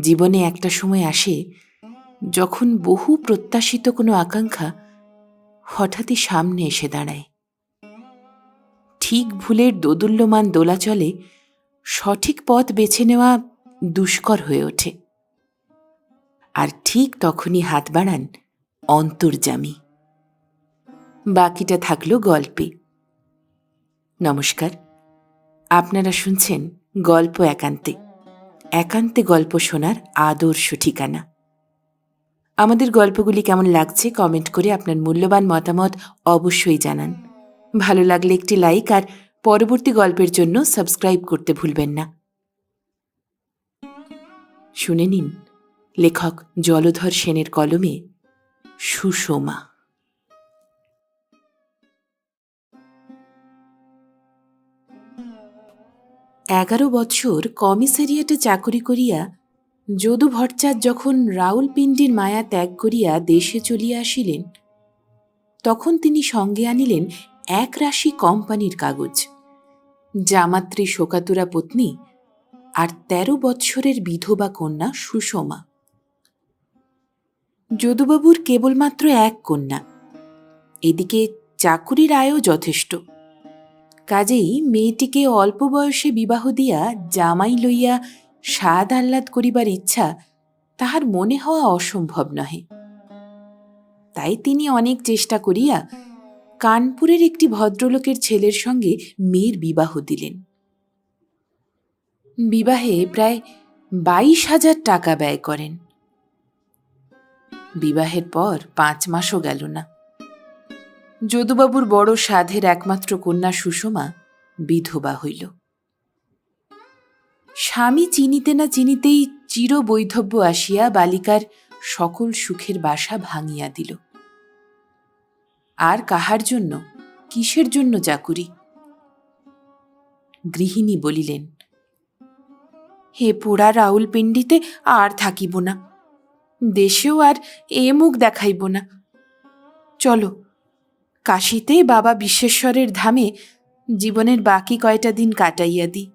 জীবনে একটা সময় আসে, যখন বহু প্রত্যাশিত কোনো আকাঙ্ক্ষা হঠাৎই সামনে এসে দাঁড়ায়। ঠিক ভুলের দোদুল্যমান দোলাচলে সঠিক পথ বেছে নেওয়া দুষ্কর হয়ে ওঠে। আর ঠিক তখনই হাত বাড়ান অন্তর্জামী বাকিটা থাকল গল্পে। নমস্কার, আপনারা শুনছেন গল্প একান্তে। একান্তে গল্প শোনার আদর্শ ঠিকানা। আমাদের গল্পগুলি কেমন লাগছে কমেন্ট করে আপনার মূল্যবান মতামত অবশ্যই জানান। ভালো লাগলে একটি লাইক আর পরবর্তী গল্পের জন্য সাবস্ক্রাইব করতে ভুলবেন না। শুনে নিন, লেখক জলধর সেনের কলমে সুষমা। এগারো বছর কমিসারিয়েটে চাকরি করিয়া যদু ভট্টাচার্য যখন রাউলপিন্ডির মায়া ত্যাগ করিয়া দেশে চলিয়া আসিলেন, তখন তিনি সঙ্গে আনিলেন এক রাশি কোম্পানির কাগজ। জামাত্রী শোকাতুরা পত্নী আর তেরো বৎসরের বিধবা কন্যা সুষমা। যদুবাবুর কেবলমাত্র এক কন্যা। এদিকে চাকুরির আয়ও যথেষ্ট। কাজেই মেয়েটিকে অল্প বয়সে বিবাহ দিয়া জামাই লইয়া স্বাদ আহ্লাদ করিবার ইচ্ছা তাহার মনে হওয়া অসম্ভব নহে। তাই তিনি অনেক চেষ্টা করিয়া কানপুরের একটি ভদ্রলোকের ছেলের সঙ্গে মেয়ের বিবাহ দিলেন। বিবাহে প্রায় বাইশ হাজার টাকা ব্যয় করেন। বিবাহের পর পাঁচ মাসও গেল না। যদুবাবুর বড় সাধের একমাত্র কন্যা সুষমা বিধবা হইল। স্বামী চিনিতে না চিনিতেই চির বৈধব্য আসিয়া বালিকার সকল সুখের বাসা ভাঙিয়া দিল। আর কাহার জন্য, কিসের জন্য চাকুরি গৃহিণী বলিলেন, হে পোড়া রাউল পিণ্ডিতে আর থাকিব না। দেশেও আর এ মুখ দেখাইব না। চলো কাশিতে বাবা বিশ্বেশ্বরের ধামে জীবনের বাকি কয়টা দিন কাটাইয়া দিই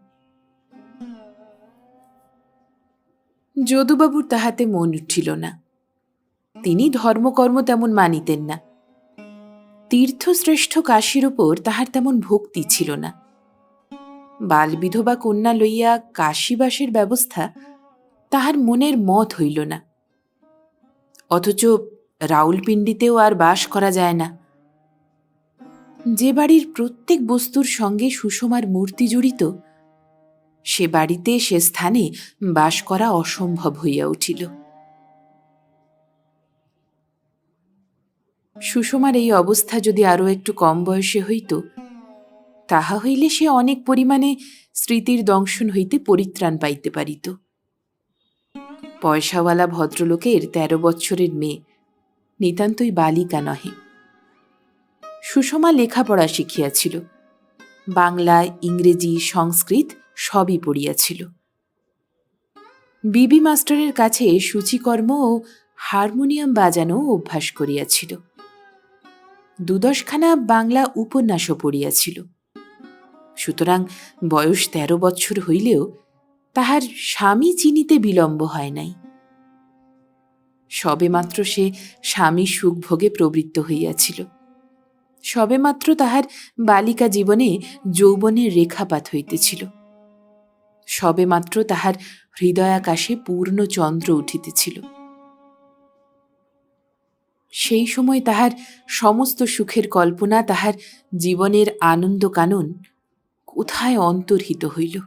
যদুবাবুর তাহাতে মন উঠিল না। তিনি ধর্মকর্ম তেমন মানিতেন না। তীর্থশ্রেষ্ঠ কাশীর উপর তাহার তেমন ভক্তি ছিল না। বাল বিধবা কন্যা লইয়া কাশীবাসের ব্যবস্থা তাহার মনের মত হইল না। অথচ রাউলপিণ্ডিতেও আর বাস করা যায় না। যে বাড়ির প্রত্যেক বস্তুর সঙ্গে সুষমার মূর্তি জড়িত, সে বাড়িতে সে স্থানে বাস করা অসম্ভব হইয়া উঠিল। সুষমার এই অবস্থা যদি আরও একটু কম বয়সে হইত, তাহা হইলে সে অনেক পরিমাণে স্মৃতির দংশন হইতে পরিত্রাণ পাইতে পারিত। পয়সাওয়ালা ভদ্রলোকের তেরো বৎসরের মেয়ে, নিতান্তই বালিকা নহে। সুষমা লেখাপড়া শিখিয়াছিল। বাংলা, ইংরেজি, সংস্কৃত সবই পড়িয়াছিল। বিবি মাস্টারের কাছে সূচিকর্ম ও হারমোনিয়াম বাজানো অভ্যাস করিয়াছিল। দুদশখানা বাংলা উপন্যাসও পড়িয়াছিল। সুতরাং বয়স তেরো বছর হইলেও তাহার স্বামী চিনিতে বিলম্ব হয় নাই। সবেমাত্র সে স্বামী সুখভোগে প্রবৃত্ত হইয়াছিল। সবেমাত্র তাহার বালিকা জীবনে যৌবনের রেখাপাত হইতেছিল। সবেমাত্র তাহার হৃদয়াকাশে পূর্ণ চন্দ্র উঠিতেছিল। সেই সময় তাহার সমস্ত সুখের কল্পনা, তাহার জীবনের আনন্দ কানন কোথায় অন্তর্হিত হইল?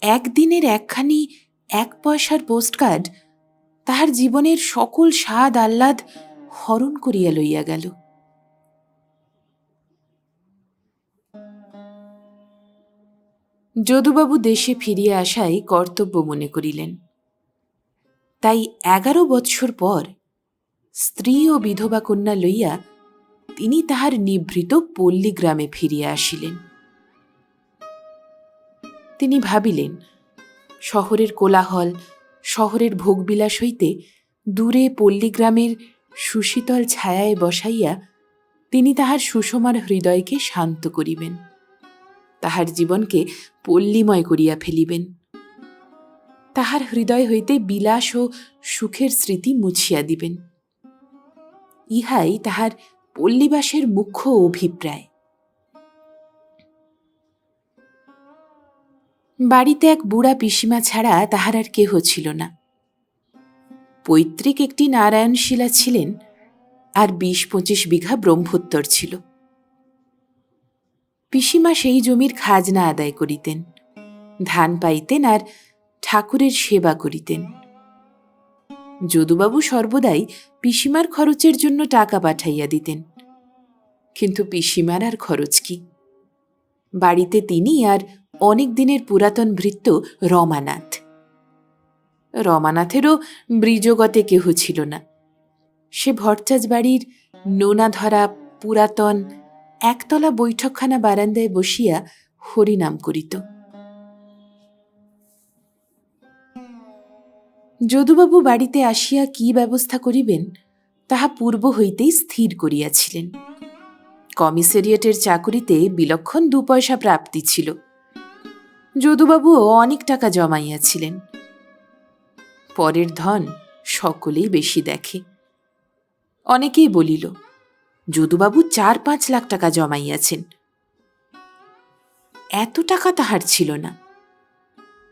একদিনের একখানি এক পয়সার পোস্টকার্ড তাহার জীবনের সকল স্বাদ আহ্লাদ হরণ করিয়া লইয়া গেল। যদুবাবু দেশে ফিরিয়া আসাই কর্তব্য মনে করিলেন। তাই এগারো বৎসর পর স্ত্রী ও বিধবা কন্যা লইয়া তিনি তাহার নিভৃত পল্লী গ্রামে ফিরিয়া আসিলেন। তিনি ভাবিলেন, শহরের কোলাহল, শহরের ভোগবিলাস হইতে দূরে পল্লীগ্রামের সুশীতল ছায়ায় বসাইয়া তিনি তাহার সুষমার হৃদয়কে শান্ত করিবেন। তাহার জীবনকে পল্লীময় করিয়া ফেলিবেন। তাহার হৃদয় হইতে বিলাস ও সুখের স্মৃতি মুছিয়া দিবেন। ইহাই তাহার পল্লীবাসের মুখ্য অভিপ্রায়। বাড়িতে এক বুড়া পিসিমা ছাড়া তাহার আর কেহ ছিল না। পৈতৃক একটি নারায়ণশিলা ছিলেন আর বিশ পঁচিশ বিঘা ব্রহ্মোত্তর ছিল। পিসিমা সেই জমির খাজনা আদায় করিতেন, ধান পাইতেন আর ঠাকুরের সেবা করিতেন। যদুবাবু সর্বদাই পিসিমার খরচের জন্য টাকা পাঠাইয়া দিতেন, কিন্তু পিসিমার আর খরচ কি? বাড়িতে তিনি আর অনেক দিনের পুরাতন ভৃত্য রমানাথ। রমানাথেরও ব্রিজগতে কেহ ছিল না। সে ভট্টাজ বাড়ির নোনা ধরা পুরাতন একতলা বৈঠকখানা বারান্দায় বসিয়া হরিনাম করিত। যদুবাবু বাড়িতে আসিয়া কি ব্যবস্থা করিবেন, তাহা পূর্ব হইতেই স্থির করিয়াছিলেন। কমিসেরিয়েটের চাকুরিতে বিলক্ষণ দু পয়সা প্রাপ্তি ছিল। যদুবাবুও অনেক টাকা জমাইয়াছিলেন। পরের ধন সকলেই বেশি দেখে। অনেকেই বলিল, যদুবাবু চার পাঁচ লাখ টাকা জমাইয়াছেন। এত টাকা তাহার ছিল না।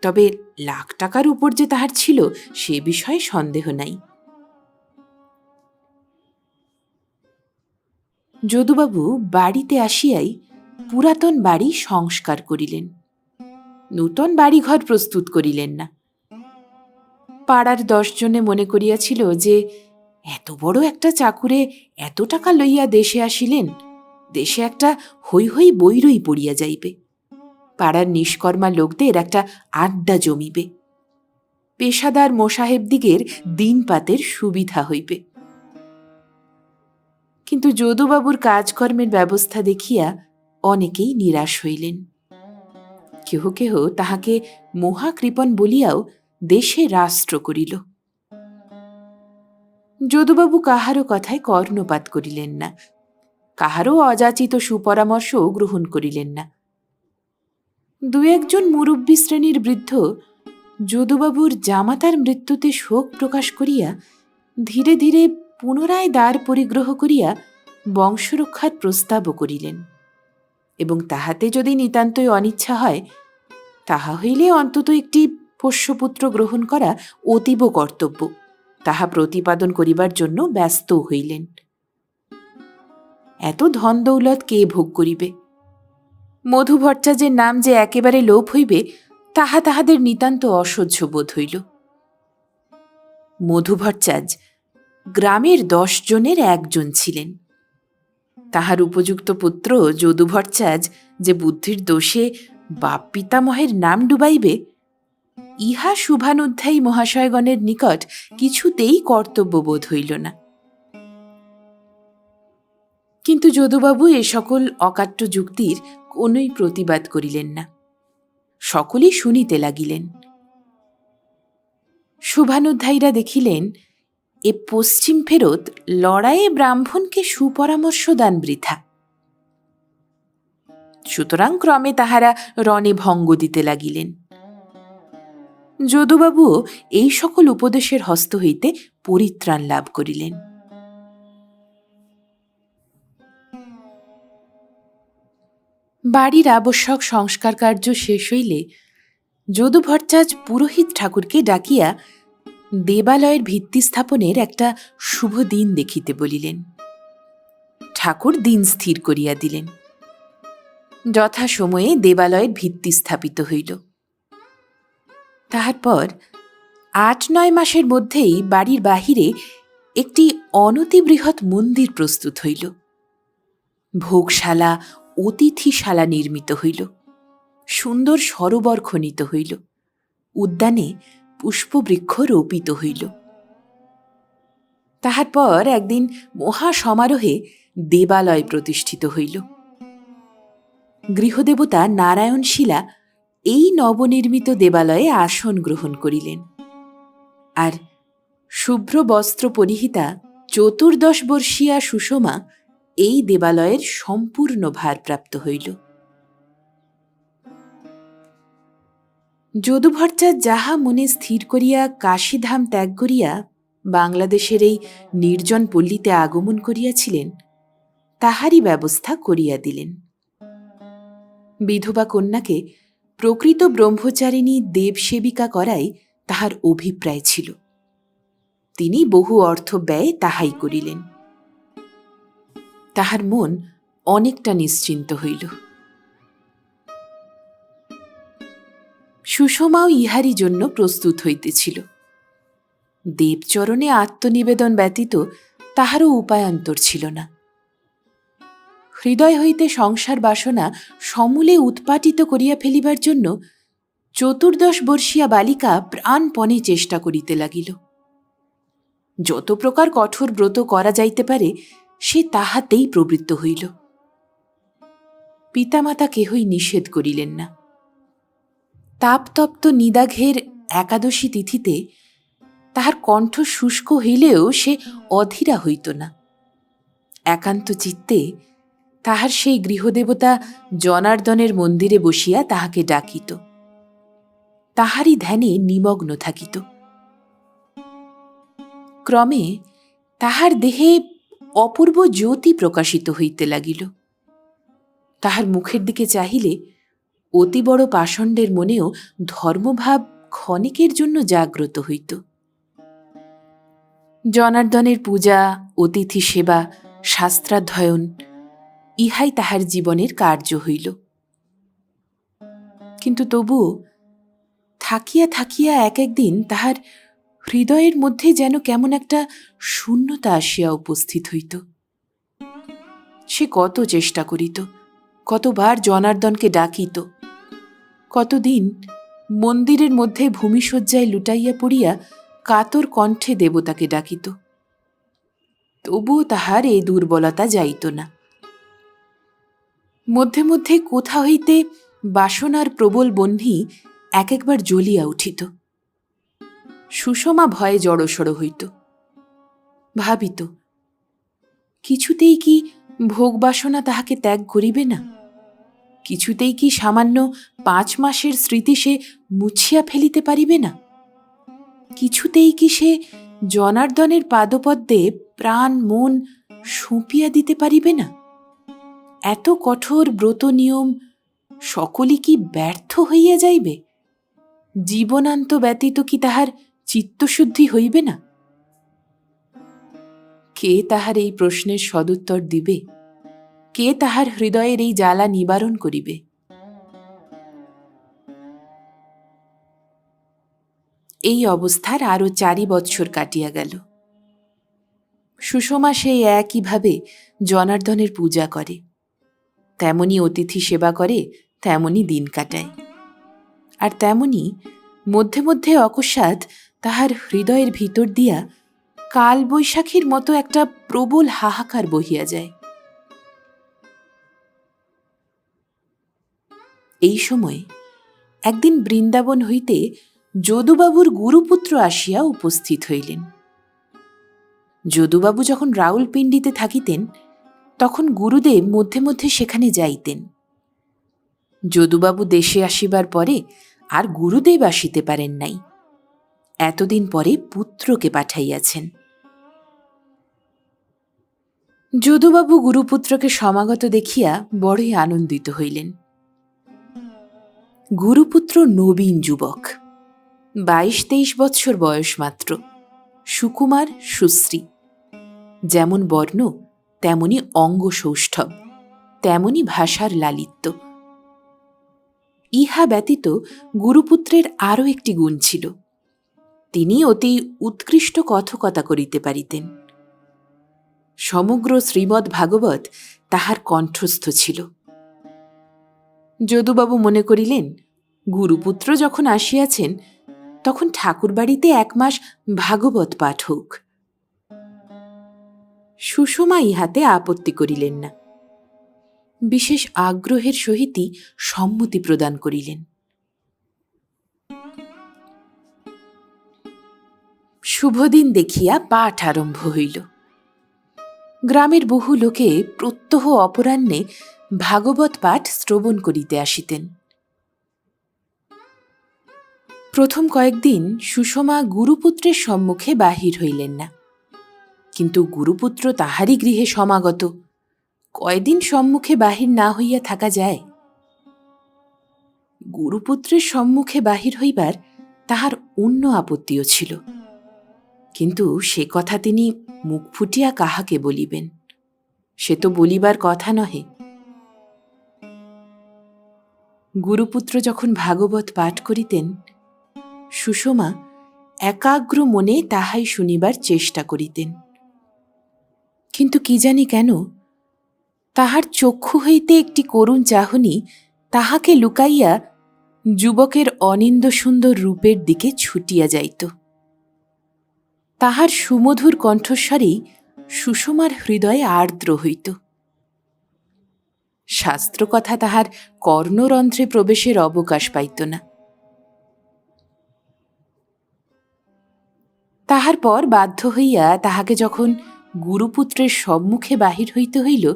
তবে লাখ টাকার উপর যে তাহার ছিল, সে বিষয়ে সন্দেহ নাই। যদুবাবু বাড়িতে আসিয়াই পুরাতন বাড়ি সংস্কার করিলেন। নূতন বাড়িঘর প্রস্তুত করিলেন না। পাড়ার দশজনে মনে করিয়াছিল যে, এত বড় একটা চাকুরে এত টাকা লইয়া দেশে আসিলেন, দেশে একটা হৈ হৈ বৈরই পড়িয়া যাইবে। পাড়ার নিষ্কর্মা লোকদের একটা আড্ডা জমিবে। পেশাদার মোসাহেবদিগের দিনপাতের সুবিধা হইবে। কিন্তু যদুবাবুর কাজকর্মের ব্যবস্থা দেখিয়া অনেকেই নিরাশ হইলেন। কেহ কেহ তাহাকে মহাকৃপণ বলিয়াও দেশে রাষ্ট্র করিল। যদুবাবু কাহারও কথায় কর্ণপাত করিলেন না। কাহারও অযাচিত সুপরামর্শ গ্রহণ করিলেন না। দু একজন মুরব্বী শ্রেণির বৃদ্ধ যদুবাবুর জামাতার মৃত্যুতে শোক প্রকাশ করিয়া ধীরে ধীরে পুনরায় দ্বার পরিগ্রহ করিয়া বংশরক্ষার প্রস্তাবও করিলেন এবং তাহাতে যদি নিতান্তই অনিচ্ছা হয়, তাহা হইলে অন্তত একটি পোষ্যপুত্র গ্রহণ করা অতীব কর্তব্য। তাহা প্রতিপাদন করিবার জন্য ব্যস্ত হইলেন। এত ধন দৌলত কে ভোগ করিবে? মধু ভট্টাচার্যের নাম যে একেবারে লোপ হইবে, তাহা তাহাদের নিতান্ত অসহ্য বোধ হইল। মধু ভট্টাচার্য গ্রামের দশ জনের একজন ছিলেন। তাহার উপযুক্ত পুত্র যদু ভট্টাচার্য যে বুদ্ধির দোষে বাপ পিতামহের নাম ডুবাইবে ইহা শুভানুধ্যায়ী মহাশয়গণের নিকট কিছুতেই কর্তব্যবোধ হইল না। কিন্তু যদুবাবু এ সকল অকাট্য যুক্তির কোনই প্রতিবাদ করিলেন না। সকলেই শুনিতে লাগিলেন। শুভানুধ্যায়ীরা দেখিলেন, এ পশ্চিম ফেরত লড়াইয়ে ব্রাহ্মণকে সুপরামর্শ দান বৃথা। সুতরাং ক্রমে তাহারা রণে ভঙ্গ দিতে লাগিলেন। যদুবাবুও এই সকল উপদেশের হস্ত হইতে পরিত্রাণ লাভ করিলেন। বাড়ির আবশ্যক সংস্কার কার্য শেষ হইলে যদু ভট্টাচ পুরোহিত ঠাকুরকে ডাকিয়া দেবালয়ের ভিত্তি স্থাপনের একটা শুভ দিন দেখিতে বলিলেন। ঠাকুর দিন স্থির করিয়া দিলেন। যথা সময়ে দেবালয়ের ভিত্তি স্থাপিত হইল। তাহার পর আট নয় মাসের মধ্যেই বাড়ির বাহিরে একটি অনতিবৃহৎ মন্দির প্রস্তুত হইল। ভোগশালা, অতিথিশালা নির্মিত হইল। সুন্দর সরোবর খনিত হইল। উদ্যানে পুষ্পবৃক্ষ রোপিত হইল। তাহার পর একদিন মহা সমারোহে দেবালয় প্রতিষ্ঠিত হইল। গৃহদেবতা নারায়ণ শিলা এই নবনির্মিত দেবালয়ে আসন গ্রহণ করিলেন। আর শুভ্র বস্ত্র পরিহিতা চতুর্দশ বর্ষীয়া সুষমা এই দেবালয়ের সম্পূর্ণ ভারপ্রাপ্ত হইল। যদুভট্টার যাহা মনে স্থির করিয়া কাশীধাম ত্যাগ করিয়া বাংলাদেশের এই নির্জন পল্লীতে আগমন করিয়াছিলেন, তাহারই ব্যবস্থা করিয়া দিলেন। বিধবা কন্যাকে প্রকৃত ব্রহ্মচারিণী দেবসেবিকা করাই তাহার অভিপ্রায় ছিল। তিনি বহু অর্থ ব্যয় তাহাই করিলেন। তাহার মন অনেকটা নিশ্চিন্ত হইল। সুষমাও ইহারই জন্য প্রস্তুত হইতেছিল। দেবচরণে আত্মনিবেদন ব্যতীত তাহারও উপায়ান্তর ছিল না। হৃদয় হইতে সংসার বাসনা সমূলে উৎপাটিত করিয়া ফেলিবার জন্য চতুর্দশ বর্ষীয়া বালিকা প্রাণপণে চেষ্টা করিতে লাগিল। যত প্রকার কঠোর ব্রত করা যাইতে পারে, সে তাহাতেই প্রবৃত্ত হইল। পিতামাতা কেহই নিষেধ করিলেন না। তাপতপ্ত নিদাঘের একাদশী তিথিতে তাহার কণ্ঠ শুষ্ক হইলেও সে অধীরা হইত না। একান্ত চিত্তে তাহার সেই গৃহদেবতা জনার্দনের মন্দিরে বসিয়া তাহাকে ডাকিত। তাহারই ধ্যানে নিমগ্ন থাকিত। ক্রমে তাহার দেহে অপূর্ব জ্যোতি প্রকাশিত হইতে লাগিল। তাহার মুখের দিকে চাহিলে অতি বড় পাষণ্ডের মনেও ধর্মভাব ক্ষণিকের জন্য জাগ্রত হইত। জনার্দনের পূজা, অতিথি সেবা, শাস্ত্রাধ্যয়ন ইহাই তাহার জীবনের কার্য হইল। কিন্তু তবুও থাকিয়া থাকিয়া এক একদিন তাহার হৃদয়ের মধ্যে যেন কেমন একটা শূন্যতা আসিয়া উপস্থিত হইত। সে কত চেষ্টা করিত, কতবার জনার্দনকে ডাকিত, কতদিন মন্দিরের মধ্যে ভূমিশয্যায় লুটাইয়া পড়িয়া কাতর কণ্ঠে দেবতাকে ডাকিত। তবুও তাহার এই দুর্বলতা যাইত না। মধ্যে মধ্যে কোথা হইতে বাসনার প্রবল বহ্নি এক একবার জ্বলিয়া উঠিত। সুষমা ভয়ে জড়সড় হইত। ভাবিত, কিছুতেই কি ভোগবাসনা তাহাকে ত্যাগ করিবে না? কিছুতেই কি সামান্য পাঁচ মাসের স্মৃতি সে মুছিয়া ফেলিতে পারিবে না? কিছুতেই কি সে জনার্দনের পাদপদ্মে প্রাণ, মন সুঁপিয়া দিতে পারিবে না? এত কঠোর ব্রত নিয়ম সকলই কি ব্যর্থ হইয়া যাইবে? জীবনান্ত ব্যতীত কি তাহার চিত্তশুদ্ধি হইবে না? কে তাহার এই প্রশ্নের সদুত্তর দিবে? কে তাহার হৃদয়ের এই জ্বালা নিবারণ করিবে? এই অবস্থার আরও চারি বৎসর কাটিয়া গেল। সুষমা সেই একইভাবে জনার্দনের পূজা করে। তেমনি অতিথি সেবা করে, তেমনি দিন কাটায়। আর তেমনি মধ্যে মধ্যে অকস্মাৎ তাহার হৃদয়ের ভিতর দিয়া কাল বৈশাখীর মতো একটা প্রবল হাহাকার বহিয়া যায়। এই সময় একদিন বৃন্দাবন হইতে যদুবাবুর গুরুপুত্র আসিয়া উপস্থিত হইলেন। যদুবাবু যখন রাউলপিণ্ডিতে থাকিতেন তখন গুরুদেব মধ্যে মধ্যে সেখানে যাইতেন। যদুবাবু দেশে আসিবার পরে আর গুরুদেব আসিতে পারেন নাই। এতদিন পরে পুত্রকে পাঠাইয়াছেন। যদুবাবু গুরুপুত্রকে সমাগত দেখিয়া বড়ই আনন্দিত হইলেন। গুরুপুত্র নবীন যুবক বাইশ তেইশ বৎসর বয়স মাত্র, সুকুমার, সুশ্রী, যেমন বর্ণ তেমনি অঙ্গ সৌষ্ঠব তেমনি ভাষার লালিত্য। ইহা ব্যতীত গুরুপুত্রের আরও একটি গুণ ছিল। তিনি অতি উৎকৃষ্ট কথকতা করিতে পারিতেন। সমগ্র শ্রীমদ্ ভাগবত তাহার কণ্ঠস্থ ছিল। যদুবাবু মনে করিলেন, গুরুপুত্র যখন আসিয়াছেন, তখন ঠাকুরবাড়িতে এক মাস ভাগবত পাঠ হোক। সুষমা ইহাতে আপত্তি করিলেন না। বিশেষ আগ্রহের সহিতই সম্মতি প্রদান করিলেন। শুভদিন দেখিয়া পাঠ আরম্ভ হইল। গ্রামের বহু লোকে প্রত্যহ অপরাহ্নে ভাগবত পাঠ শ্রবণ করিতে আসিতেন। প্রথম কয়েকদিন সুষমা গুরুপুত্রের সম্মুখে বাহির হইলেন না। কিন্তু গুরুপুত্র তাহারই গৃহে সমাগত। কয়দিন সম্মুখে বাহির না হইয়া থাকা যায়? গুরুপুত্রের সম্মুখে বাহির হইবার তাহার অন্য আপত্তিও ছিল। কিন্তু সে কথা তিনি মুখ ফুটিয়া কাহাকে বলিবেন? সে তো বলিবার কথা নহে। গুরুপুত্র যখন ভাগবত পাঠ করিতেন, সুষমা একাগ্র মনে তাহাই শুনিবার চেষ্টা করিতেন। কিন্তু কি জানি কেন? তাহার চক্ষু হইতে একটি করুণ চাহনি তাহাকে লুকাইয়া যুবকের অনিন্দ সুন্দর রূপের দিকে ছুটিয়া যাইত। তাহার সুমধুর কণ্ঠস্বরেই সুষমার হৃদয়ে আর্দ্র হইত। শাস্ত্রকথা তাহার কর্ণরন্ধ্রে প্রবেশের অবকাশ পাইত না। তাহার পর বাধ্য হইয়া তাহাকে যখন গুরুপুত্রের সম্মুখে বাহির হইতে হইল,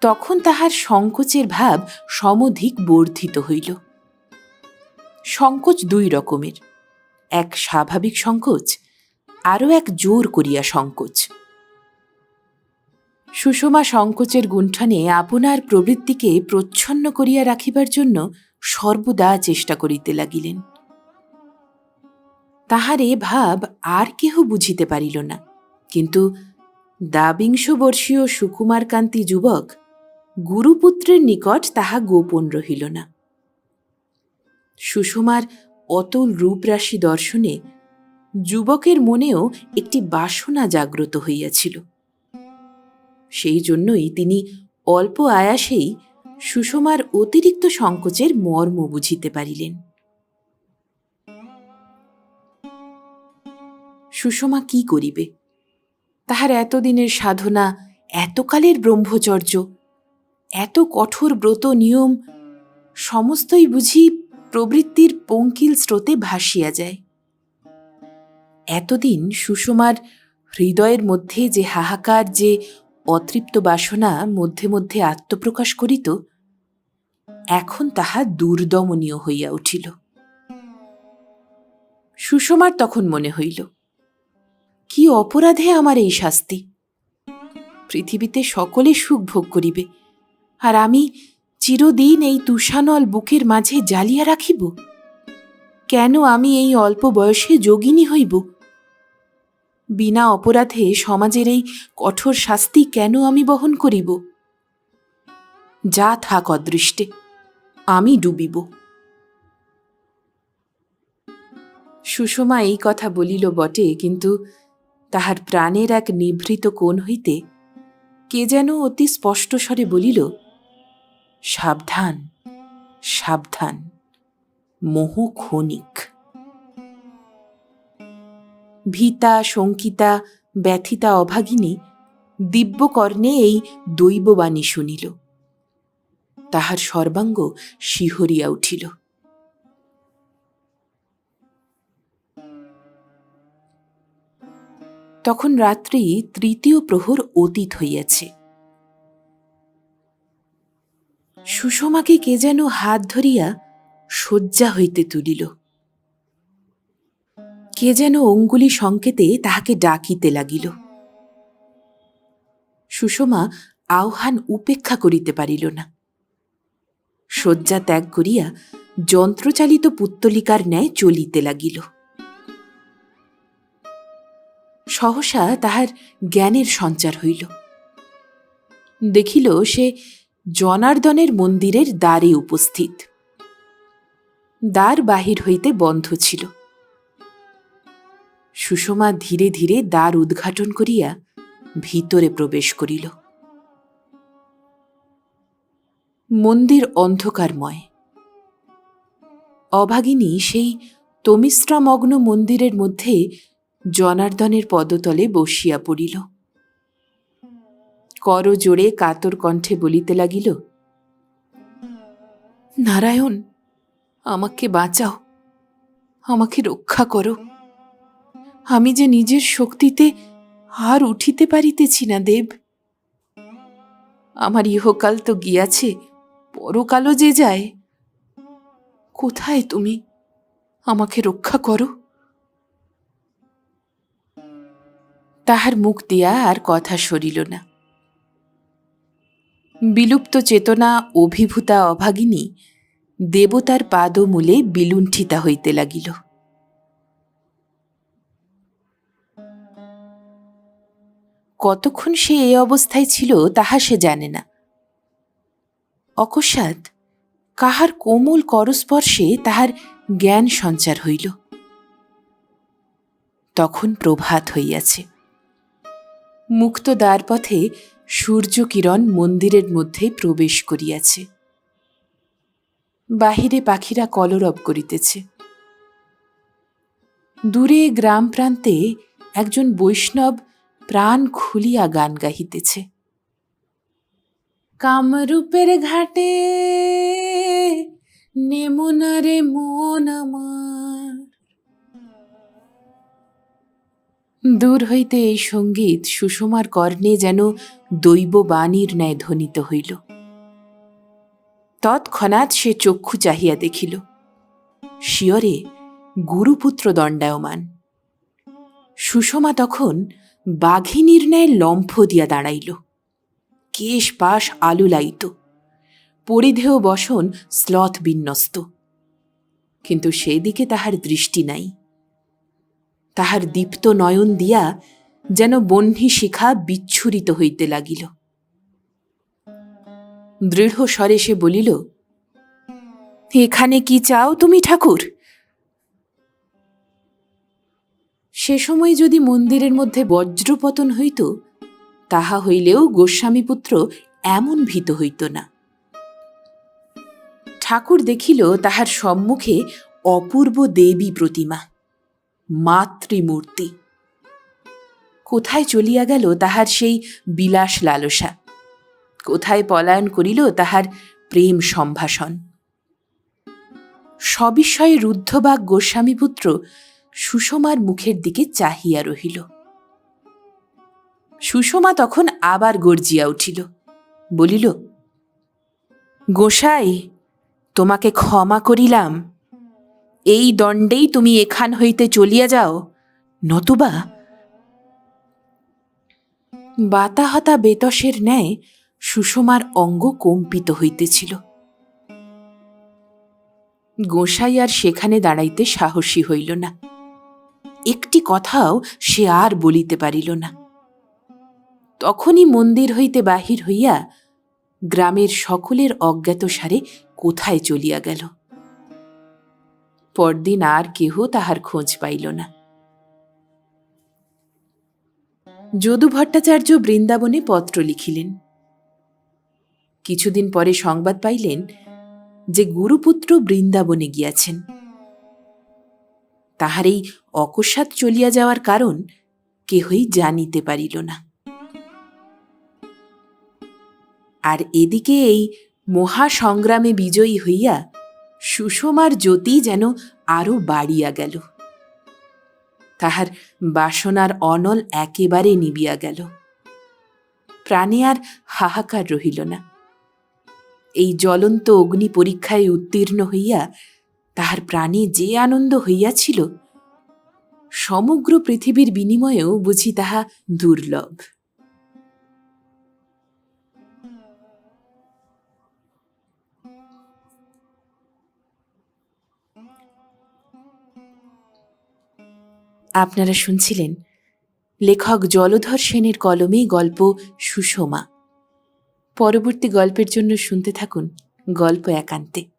তখন তাহার সংকোচের ভাব সমধিক বর্ধিত হইল। সংকোচ দুই রকমের, এক স্বাভাবিক সংকোচ, আরও এক জোর করিয়া সংকোচ। সুষমা সংকোচের গুণ্ঠনে আপনার প্রবৃত্তিকে প্রচ্ছন্ন করিয়া রাখিবার জন্য সর্বদা চেষ্টা করিতে লাগিলেন। তাহার এ ভাব আর কেহ বুঝিতে পারিল না। কিন্তু দাবিংশ বর্ষীয় সুকুমার কান্তি যুবক গুরুপুত্রের নিকট তাহা গোপন রহিল না। সুষমার অতল রূপরাশি দর্শনে যুবকের মনেও একটি বাসনা জাগ্রত হইয়াছিল। সেই জন্যই তিনি অল্প আয়াসেই সুষমার অতিরিক্ত সংকোচের মর্ম বুঝিতে পারিলেন। সুষমা কি করিবে? তাহার এতদিনের সাধনা, এতকালের ব্রহ্মচর্য, এত কঠোর ব্রত নিয়ম, সমস্তই বুঝি প্রবৃত্তির পঙ্কিল স্রোতে ভাসিয়া যায়। এতদিন সুষমার হৃদয়ের মধ্যে যে হাহাকার, যে অতৃপ্ত বাসনা মধ্যে মধ্যে আত্মপ্রকাশ করিত, এখন তাহা দুর্দমনীয় হইয়া উঠিল। সুষমার তখন মনে হইল কি অপরাধে আমার এই শাস্তি? পৃথিবীতে সকলে সুখ ভোগ করিবে, আর আমি চিরদিন এই তুষানল বুকের মাঝে জ্বালিয়া রাখিব। কেন আমি এই অল্প বয়সে যোগিনী হইব? বিনা অপরাধে সমাজের এই কঠোর শাস্তি কেন আমি বহন করিব? যা থাক অদৃষ্টে, আমি ডুবিব। সুষমা এই কথা বলিল বটে, কিন্তু তাহার প্রাণের এক নিভৃত কোণ হইতে কে যেন অতি স্পষ্ট স্বরে বলিল, সাবধান সাবধান, মোহ ক্ষণিক। ভীতা, শঙ্কিতা, ব্যথিতা, অভাগিনী দিব্যকর্ণে এই দৈববাণী শুনিল। তাহার সর্বাঙ্গ শিহরিয়া উঠিল। তখন রাত্রি তৃতীয় প্রহর অতীত হইয়াছে। সুষমাকে কে যেন হাত ধরিয়া শয্যা হইতে তুলিল। কে যেন অঙ্গুলি সংকেতে তাহাকে ডাকিতে লাগিল। সুষমা আহ্বান উপেক্ষা করিতে পারিল না। শয্যা ত্যাগ করিয়া যন্ত্রচালিত পুত্তলিকার ন্যায় চলিতে লাগিল। সহসা তাহার জ্ঞানের সঞ্চার হইল। দেখিল সে জনার্দনের মন্দিরের দ্বারে উপস্থিত। দ্বার বাহির হইতে বন্ধ ছিল। সুষমা ধীরে ধীরে দ্বার উদ্ঘাটন করিয়া ভিতরে প্রবেশ করিল। মন্দির অন্ধকারময়। অভাগিনী সেই তমিশ্রামগ্ন মন্দিরের মধ্যে জনার্দনের পদতলে বসিয়া পড়িল। কর জোরে কাতর কণ্ঠে বলিতে লাগিল, নারায়ণ, আমাকে বাঁচাও, আমাকে রক্ষা করো। আমি যে নিজের শক্তিতে আর উঠিতে পারিতেছি না, দেব। আমার ইহকাল তো গিয়াছে, পরকালও যে যায়, কোথায় তুমি? আমাকে রক্ষা করো। তাহার মুখ দিয়া আর কথা সরিল না। বিলুপ্ত চেতনা, অভিভূতা, অভাগিনী, দেবতার পাদমূলে বিলুণ্ঠিতা হইতে লাগিল। কতক্ষণ সে এই অবস্থায় ছিল তাহা সে জানে না। অকস্মাৎ কাহার কোমল করস্পর্শে তাহার জ্ঞান সঞ্চার হইল। তখন প্রভাত হইয়াছে। মুক্ত দ্বারপথে সূর্যকিরণ মন্দিরের মধ্যে প্রবেশ করিয়াছে। বাহিরে পাখিরা কলরব করিতেছে। দূরে গ্রাম প্রান্তে একজন বৈষ্ণব প্রাণ খুলিয়া গান গাহিতেছে। কামরূপের ঘাটে নেমনারে মন আমার। দূর হইতে এই সংগীত সুষমার কর্ণে যেন দৈব বাণীর ন্যায় ধ্বনিত হইল। তৎক্ষণাৎ সে চক্ষু চাহিয়া দেখিল, শিয়রে গুরুপুত্র দণ্ডায়মান। সুষমা তখন বাঘিনীর ন্যায় লম্ফ দিয়া দাঁড়াইল। কেশ পাশ আলু লাইত পরিধেয় বসন স্লথ বিন্যস্ত। কিন্তু সেদিকে তাহার দৃষ্টি নাই। তাহার দীপ্ত নয়ন দিয়া যেন বহ্নি শিখা বিচ্ছুরিত হইতে লাগিল। দৃঢ় স্বরে সে বলিল, এখানে কি চাও তুমি, ঠাকুর? সে সময় যদি মন্দিরের মধ্যে বজ্রপতন হইত, তাহা হইলেও গোস্বামীপুত্র এমন ভীত হইত না। ঠাকুর দেখিল তাহার সম্মুখে অপূর্ব দেবী প্রতিমা। মাতৃমূর্তি। কোথায় চলিয়া গেল তাহার সেই বিলাস লালসা? কোথায় পলায়ন করিল তাহার প্রেম সম্ভাষণ? সবিষয়ে রুদ্ধবাগ গোস্বামীপুত্র সুষমার মুখের দিকে চাহিয়া রহিল। সুষমা তখন আবার গর্জিয়া উঠিল, বলিল, গোসাই, তোমাকে ক্ষমা করিলাম। এই দণ্ডেই তুমি এখান হইতে চলিয়া যাও, নতুবা বাতাহতা বেতসের ন্যায় সুষমার অঙ্গ কম্পিত হইতেছিল। গোসাই আর সেখানে দাঁড়াইতে সাহসী হইল না। একটি কথাও সে আর বলিতে পারিল না। তখনই মন্দির হইতে বাহির হইয়া গ্রামের সকলের অজ্ঞাতসারে কোথায় চলিয়া গেল? পরদিন আর কেহ তাহার খোঁজ পাইল না। যদু ভট্টাচার্য বৃন্দাবনে পত্র লিখিলেন। কিছুদিন পরে সংবাদ পাইলেন যে গুরুপুত্র বৃন্দাবনে গিয়াছেন। তাহার এই অকস্মাৎ চলিয়া যাওয়ার কারণ কেহই জানিতে পারিল না। আর এদিকে এই মহাসংগ্রামে বিজয়ী হইয়া সুষমার জ্যোতি যেন আরও বাড়িয়া গেল। তাহার বাসনার অনল একেবারে নিবিয়া গেল। প্রাণে আর হাহাকার রহিল না। এই জ্বলন্ত অগ্নি পরীক্ষায় উত্তীর্ণ হইয়া তাহার প্রাণে যে আনন্দ হইয়াছিল, সমগ্র পৃথিবীর বিনিময়েও বুঝি তাহা দুর্লভ। আপনারা শুনছিলেন লেখক জলধর সেনের কলমে গল্প সুষমা। পরবর্তী গল্পের জন্য শুনতে থাকুন গল্প একান্তে।